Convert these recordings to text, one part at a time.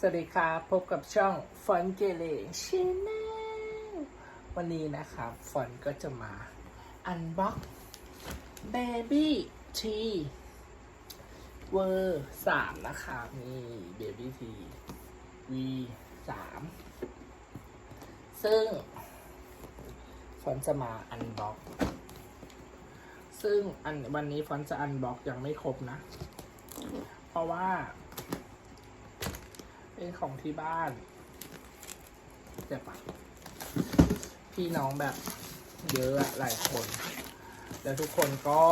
สวัสดีครับ พบกับช่องฟอนเจเลชแนลวันนี้นะครับฟอนก็จะมาอันบ็อกเบบี้ทีเวอร์สามนะครับนี่เบบี้ทีวีสามซึ่งฟอนจะมาอันบ็อกซึ่งอันวันนี้ฟอนจะอันบ็อกยังไม่ครบนะ เพราะว่า เป็นของที่บ้านเจ็บปะพี่น้องแบบเยอะหลายคน แล้วทุกคนก็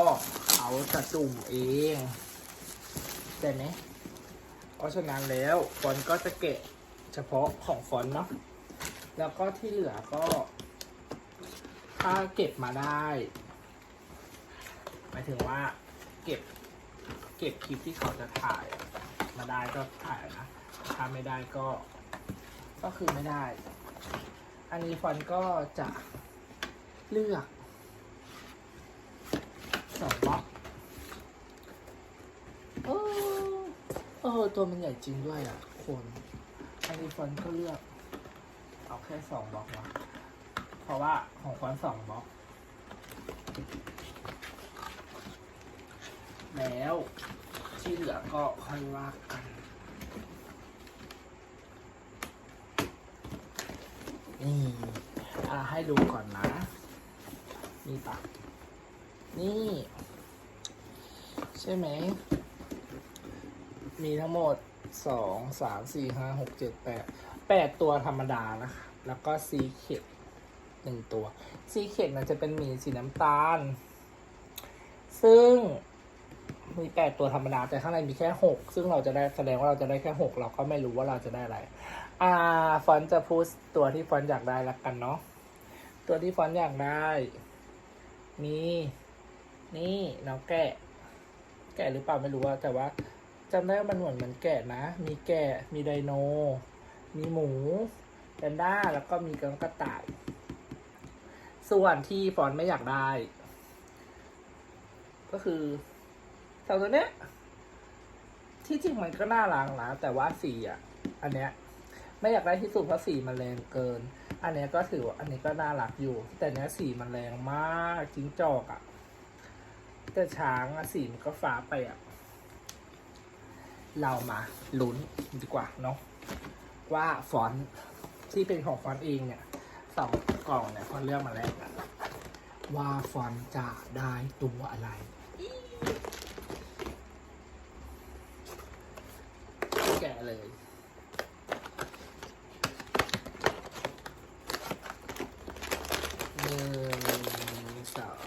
เขาจะจุ่มเองใช่ไหมเพราะฉะนั้นแล้วฟอนก็จะเกะเฉพาะของฟอนเนาะแล้วก็ที่เหลือก็ ถ้าเก็บมาได้หมายถึงว่าเก็บ เก็บคลิปที่เขาจะถ่าย มาได้ก็ถ่ายนะ ถ้าไม่ได้ก็ ก็คือไม่ได้ อันนี้ฟอนก็จะเลือกสองบล็อกเออเออ ตัวมันใหญ่จริงด้วยอะคนอันนี้ฟอนก็เลือก เอาแค่สองบล็อกนะเพราะว่าของฟอนสองบล็อกแล้วที่เหลือก็ค่อยว่ากัน นี่อะให้ดูก่อนนะ นี่ปะนี่ ใช่ไหม มีทั้งหมดสองสามสี่ห้าหกเจ็ดแปดแปดตัวธรรมดานะคะ แล้วก็ซีเข็ดหนึ่งตัว ซีเข็ดมันจะเป็นหมีสีน้ำตาล ซึ่ง มีแปดตัวธรรมดาแต่ข้างในมีแค่หกซึ่งเราจะได้แสดงว่าเราจะได้แค่หกเราก็ไม่รู้ว่าเราจะได้อะไร อ่า ฟอนต์จะพูดตัวที่ฟอนต์อยากได้ละกันเนาะตัวที่ฟอนต์อยากได้ มี นี่น้องแกะ แกะหรือเปล่าไม่รู้ว่า แต่ว่าจำได้ว่ามันเหมือนเหมือนแกะนะ มีแกะ มีไดโน มีหมูแพนด้าแล้วก็มีกระต่าย ส่วนที่ฟอนต์ไม่อยากได้ ก็คือ สองตัวเนี้ย ที่จริงมันก็น่ารักนะแต่ว่าสีอะ อันเนี้ย ไม่อยากได้ที่สุดเพราะสีมันแรงเกิน อันเนี้ยก็ถือว่าอันนี้ก็น่ารักอยู่ แต่เนี้ยสีมันแรงมากจิ้งจอกอะ่ะ แต่ช้างอะสีมันก็ฟ้าไปอะ่ะ เรามาลุ้นดีกว่าเนาะว่าฟอนต์ที่เป็นของฟอนต์เองเนี่ยสองกล่องเนี่ยฟอนต์เลือกมาแล้วว่าฟอนต์จะได้ตัวอะไร แกะ เลย หนึ่งสอง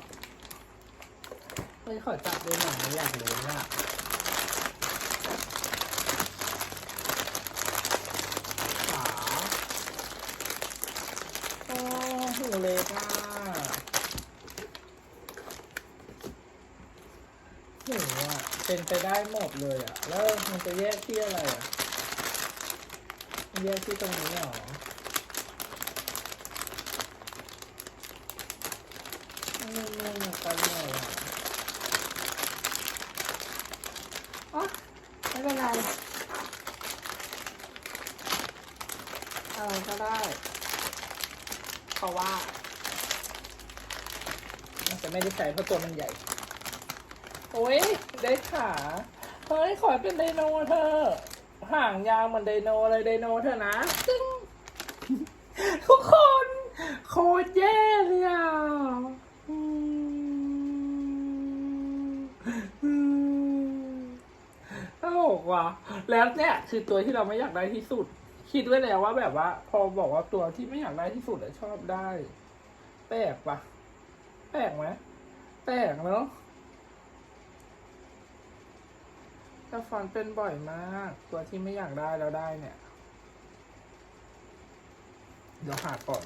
เฮ้ยขอจับด้วยหน่อยไม่อยากรู้อะขาโอ้หูเล็กอะหูอะเป็นไปได้หมดเลยอะ แล้วมันจะแยกที่อะไรอะ แยกที่ตรงนี้เหรอไม่ไม่ไม่ไปไหนอะอ๋อไม่เป็นไรอะไรก็ได้ เพราะว่ามันจะไม่ได้ใช้เพราะตัวมันใหญ่ โอ้ยได้ขา เฮ้ย ขอให้เป็นไดโนเธอะ ห่างยาวเหมือนไดโนเลยไดโนเธอะนะจึ้งทุกคนโคตรแย่เลยอะอืมอืมตลกว่ะแล้วเนี่ยคือตัวที่เราไม่อยากได้ที่สุด คิดไว้แล้วว่าแบบว่า พอบอกว่าตัวที่ไม่อยากได้ที่สุดอะชอบได้ แปลกปะแปลกไหมแปลกเนาะ แต่ฟันเป็นบ่อยมาก ตัวที่ไม่อยากได้แล้วได้เนี่ย เดี๋ยวหาก่อน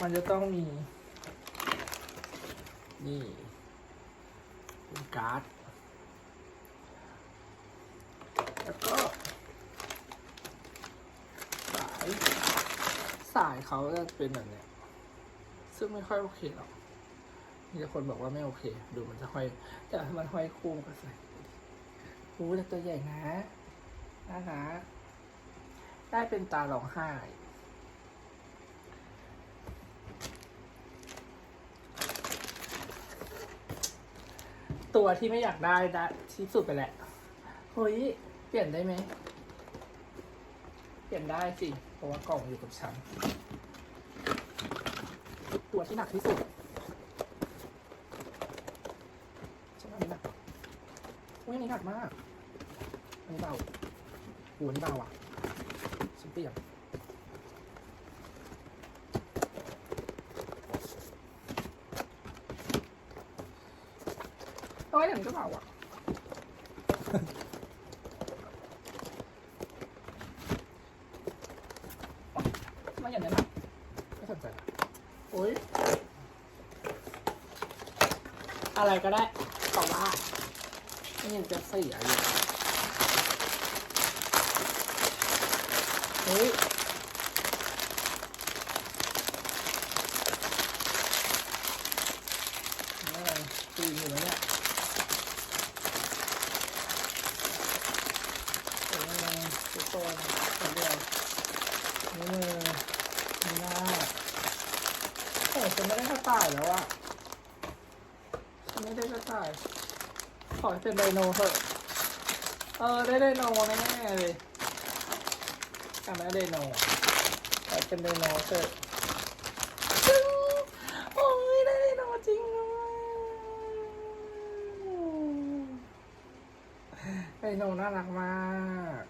มันจะต้องมี นี่เป็นการ์ด แล้วก็ สาย สายเขาจะเป็นแบบเนี้ย ซึ่งไม่ค่อยโอเคหรอก มีแต่คนบอกว่าไม่โอเค ดูมันจะห้อย แต่มันห้อยคู่ก็ใส่ หูแต่ตัวใหญ่นะนะคะได้เป็นตาร้องไห้ตัวที่ไม่อยากได้ได้ที่สุดไปแหละเฮ้ยเปลี่ยนได้ไหม เปลี่ยนได้สิ เพราะว่ากล่องอยู่กับฉัน ตัวที่หนักที่สุดฉันว่าอันนี้หนักอุ้ยอันนี้ หนักมากอันนี้เบาโหอันนี้เบาอะฉันเปลี่ยนโอ้ยอันนี้ก็เบาอะไม่อย่างนั้นอะไม่สนใจอะโอ้ยอะไรก็ได้แต่ว่าไม่ ยังจะเสียอยู่เฮ้ยนี่ไงตีอยู่แล้วเนี่ยโอ้ยทุกคนเดียวนี่มือนี่หน้าโอ้ฉันไม่ได้กระต่ายแล้วอะฉันไม่ได้กระต่าย ขอให้เป็นไดโนเถอะ เออ ได้ไดโนแน่ๆเลยแต่ไม่ได้ไดโนขอให้เป็นไดโนเถอะจึ๊งโอ้ยได้ไดโนจริงด้วยไดโนน่ารักมาก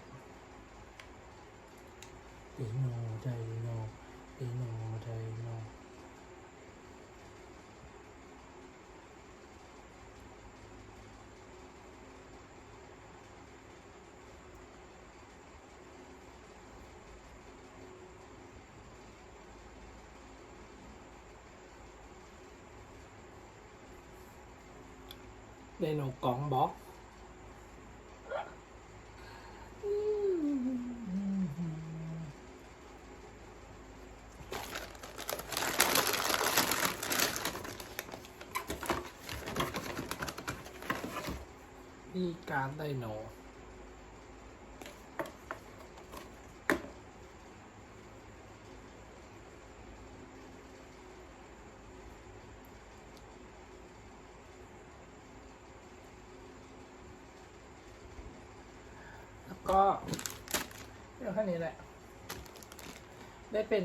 ไดโนไดโนไดโนไดโน ไดโนกองบอกนี่การไดโน ก็เรื่องแค่นี้แหละ ได้เป็น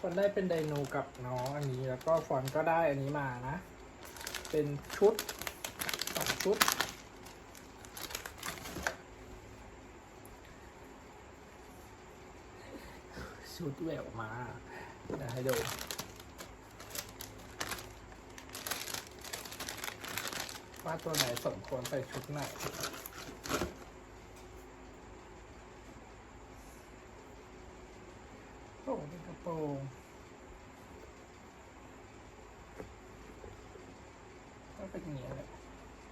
คนได้เป็นไดโนกับน้องอันนี้แล้วก็ฟอนก็ได้อันนี้มานะ เป็นชุดสองชุด ชุดแววมาเดี๋ยวให้ดูว่าตัวไหนสมควรใส่ชุดไหน โอ้เป็นก ระโปรงก็เป็นอย่างนี้แหละ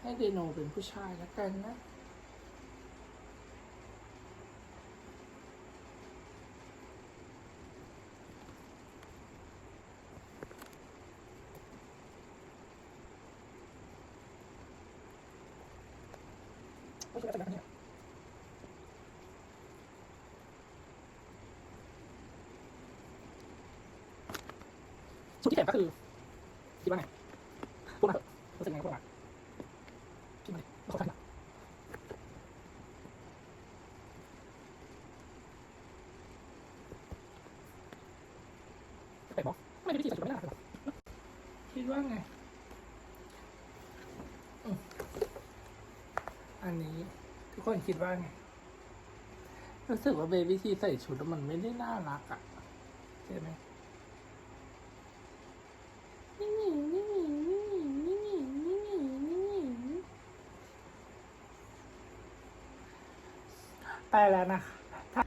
ให้เดโนเป็นผู้ชายแล้วกันนะไม่ใช่แบบนี้ ชุดที่แถมก็คือคิดว่าไงพูดมาเถอะรู้สึกไงพูดมาคิดมาดิไม่เข้าใจหรอกแปลกบอกไม่ได้วิธีใส่ชุดไม่ได้หรอกคิดว่าไงอืมอันนี้ทุกคนคิดว่าไงรู้สึกว่าเบบี้ทีใส่ชุดแล้วมันไม่ได้น่ารักอะ่ะใช่ไหม ไปแล้วนะคะ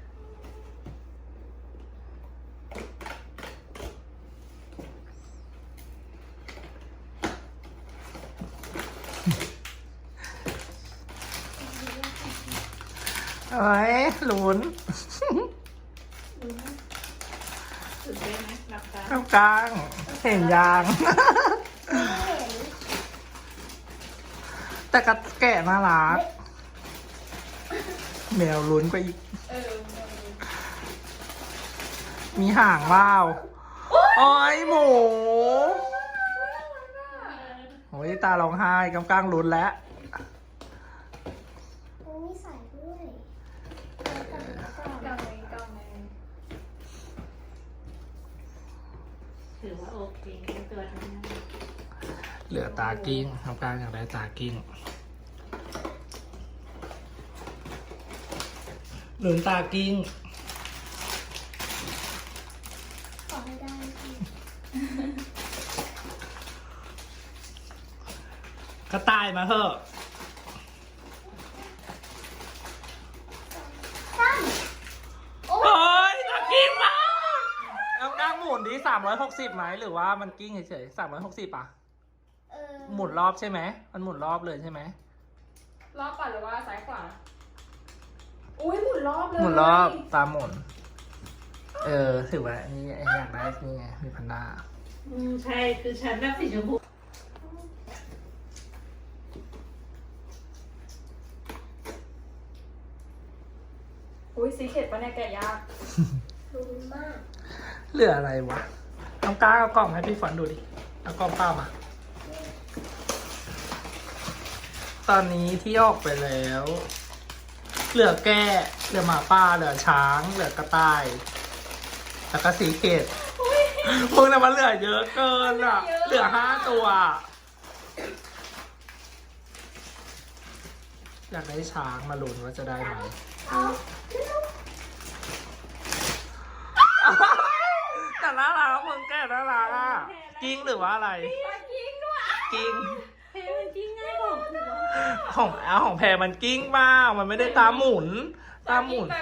โอ้ยหลุนตื่นเต้นไหมหลับตาเข้ากลางเห็นยาง แต่กระแกะน่ารัก แมวลุ้นไปอีก เออมีห่างเปล่าโอ้ยหมูโอ้ยตาร้องไห้กำกลางลุ้นแล้ว โอ้มีสายด้วยกล่องนี้กล่องนึงถือว่าโอเคตัวนี้เหลือตากิ้งกำกลางอยากได้ตากิ้ง ลุ้นตากิ้ง ขอให้ได้พี่ก็ตายมาเถอะ ตั้งโอ้ยตากิ้งมาเอากลางหมุนดีสามร้อยหกสิบไหมหรือว่ามันกิ้งเฉยๆสามร้อยหกสิบอะ เออหมุนรอบใช่ไหม มันหมุนรอบเลยใช่ไหม รอบก่อนหรือว่าซ้ายขวา อุ้ยหมุนรอบเลยหมุนรอบตามหมุน เออถือว่านี่ไอ้อยากได้นี่ไงมีพันด้าอืมใช่คือฉันน่ะสีชมพูอุ้ยสีเข็ดปะเนี่ยแกะยากลุ้นมาก เหลืออะไรวะน้องก้าเอากล่องให้พี่ฝนดูดิเอากล่องเปล่ามา ตอนนี้ที่ออกไปแล้ว เหลือแก้เหลือหมาป่าเหลือช้าง เหลือกระต่ายแล้วก็สีเกตพวกนั้นมันเหลือเยอะเกินอะ เหลือห้าตัว อยากได้ช้างมาลุ้นว่าจะได้ไหมเอาเร็วแต่น่ารักมึงแก่น่ารักอะกิ้งหรือว่าอะไร กิ้งด้วยกิ้ง ของเอาของแพรมันกิ้งบ้ามันไม่ได้ตามหมุน ตามหมุน ตา